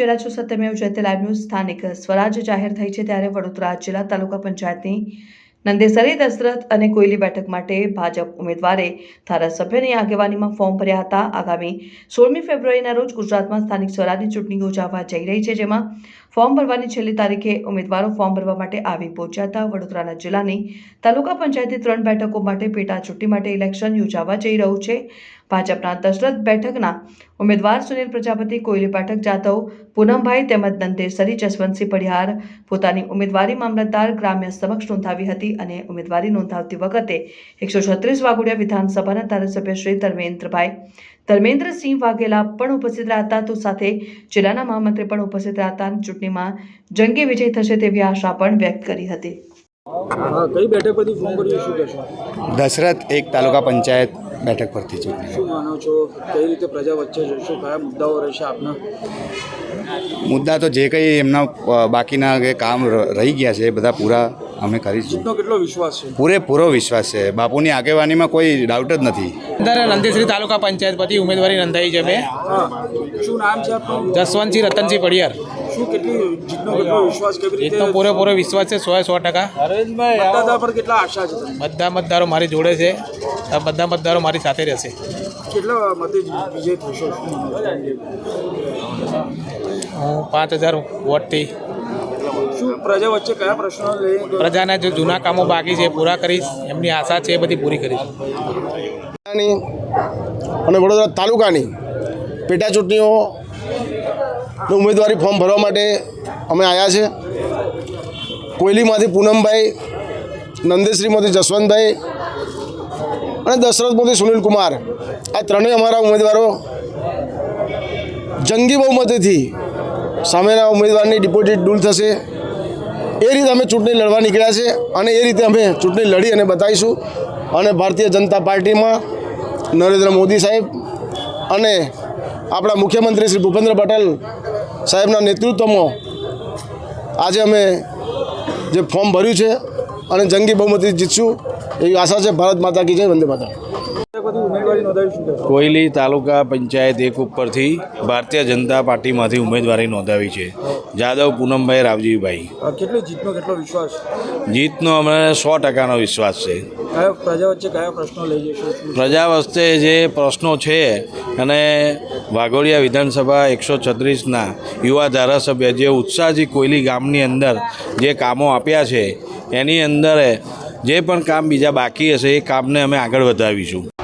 જિલ્લા છો Satyamev Jayate live news સ્થાનિક સ્વરાજ જાહેર થઈ છે ત્યારે વડોદરા જિલ્લા તાલુકા પંચાયતની નંદેસરી, દશરથ અને કોયલી બેઠક માટે ભાજપ ઉમેદવારે ધારાસભ્યની આગેવાનીમાં ફોર્મ ભર્યા હતા. આગામી સોળમી ફેબ્રુઆરીના રોજ ગુજરાતમાં સ્થાનિક સ્વરાજની ચૂંટણી યોજાવા જઈ રહી છે, જેમાં ફોર્મ ભરવાની છેલ્લી તારીખે ઉમેદવારો ફોર્મ ભરવા માટે આવી પહોંચ્યા વડોદરાના જિલ્લાની તાલુકા પંચાયતની ત્રણ બેઠકો માટે પેટા ચૂંટણી માટે ઇલેક્શન યોજાવા જઈ રહ્યું છે. ભાજપના દશરથ બેઠકના ઉમેદવાર સુનિલ પ્રજાપતિ, કોયલી બેઠક જાધવ, પૂનમભાઈ તેમજ નંદેસરી જસવંતસિંહ પડિયાર પોતાની ઉમેદવારી મામલતદાર ગ્રામ્ય સમક્ષ નોંધાવી હતી અને ઉમેદવારી નોંધાવતી વખતે એકસો છત્રીસ વાઘોડિયા વિધાનસભાના ધારાસભ્ય શ્રી ધર્મેન્દ્રભાઈ ધર્મેન્દ્રસિંહ વાઘેલા પણ ઉપસ્થિત રહ્યા હતા તો સાથે જિલ્લાના મહામંત્રી પણ ઉપસ્થિત રહ્યા હતા અને ચૂંટણીમાં જંગી વિજય થશે તેવી આશા પણ વ્યક્ત કરી હતી. કઈ બેઠક પરથી ફોન કર્યું શું કહેશો? દશરથ એક તાલુકા પંચાયત બેઠક પરથી ચૂંટણી. શું માનો છો? કઈ રીતે પ્રજા વચ્ચે જશો? કયા મુદ્દાઓ રહેશે આપના? મુદ્દા તો જે કંઈ એમના બાકીના કામ રહી ગયા છે એ બધા પૂરા અમે કરીશું જીતનો કેટલો વિશ્વાસ છે? પૂરેપૂરો વિશ્વાસ છે. બાપુની આગેવાનીમાં કોઈ ડાઉટ જ નથી. અંદર નંદીશ્રી તાલુકા પંચાયત પરથી ઉમેદવારી નોંધાઈ છે મેં શું નામ છે જસવંતસિંહ રતનસિંહ પડિયાર. શું કેટલી જીતનો કેટલો વિશ્વાસ કેવી રીતે રીતનો પૂરેપૂરો વિશ્વાસ છે સો સો ટકા. મતદાતા પર કેટલા આશા છે બધા મતદારો મારી જોડે છે. આ બધા મતદારો મારી સાથે રહેશે. કેટલા મતે વિજય થશો? હું પાંચ હજાર વોટથી શું પ્રજા વચ્ચે કયા પ્રશ્નો પ્રજાના જે જૂના કામો બાકી છે એ પૂરા કરીશ એમની આશા છે એ બધી પૂરી કરીશ. અને વડોદરા તાલુકાની પેટા ચૂંટણીઓ ઉમેદવારી ફોર્મ ભરવા માટે અમે આવ્યા છે. કોયલીમાંથી પૂનમભાઈ નંદેશ્રીમાંથી જસવંતભાઈ અને દશરથમાંથી સુનિલ કુમાર આ ત્રણેય અમારા ઉમેદવારો જંગી બહુમતીથી સામેના ઉમેદવારની ડિપોઝિટ દૂર થશે. એ રીતે અમે ચૂંટણી લડવા નીકળ્યા છે અને એ રીતે અમે ચૂંટણી લડી અને બતાવીશું. અને ભારતીય જનતા પાર્ટીમાં નરેન્દ્ર મોદી સાહેબ અને આપણા મુખ્યમંત્રી શ્રી ભૂપેન્દ્ર પટેલ સાહેબના નેતૃત્વમાં આજે અમે જે ફોર્મ ભર્યું છે અને જંગી બહુમતી જીતશું એવી આશા છે. ભારત માતા કી જય, વંદે માતા કોયલી તાલુકા પંચાયત એક ઉપરથી ભારતીય જનતા પાર્ટીમાંથી ઉમેદવારી નોંધાવી છે. જાદવ પૂનમભાઈ રાવજીભાઈ. કેટલી જીતનો કેટલો વિશ્વાસ? જીતનો અમને સો ટકાનો વિશ્વાસ છે. કયા પ્રજા વચ્ચે કયા પ્રશ્નો લઈ જશો? પ્રજા વચ્ચે જે પ્રશ્નો છે અને વાઘોડિયા વિધાનસભા એકસો છત્રીસના યુવા ધારાસભ્ય જે ઉત્સાહજી કોયલી ગામની અંદર જે કામો આપ્યા છે એની અંદર જે પણ કામ બીજા બાકી હશે એ કામને અમે આગળ વધાવીશું.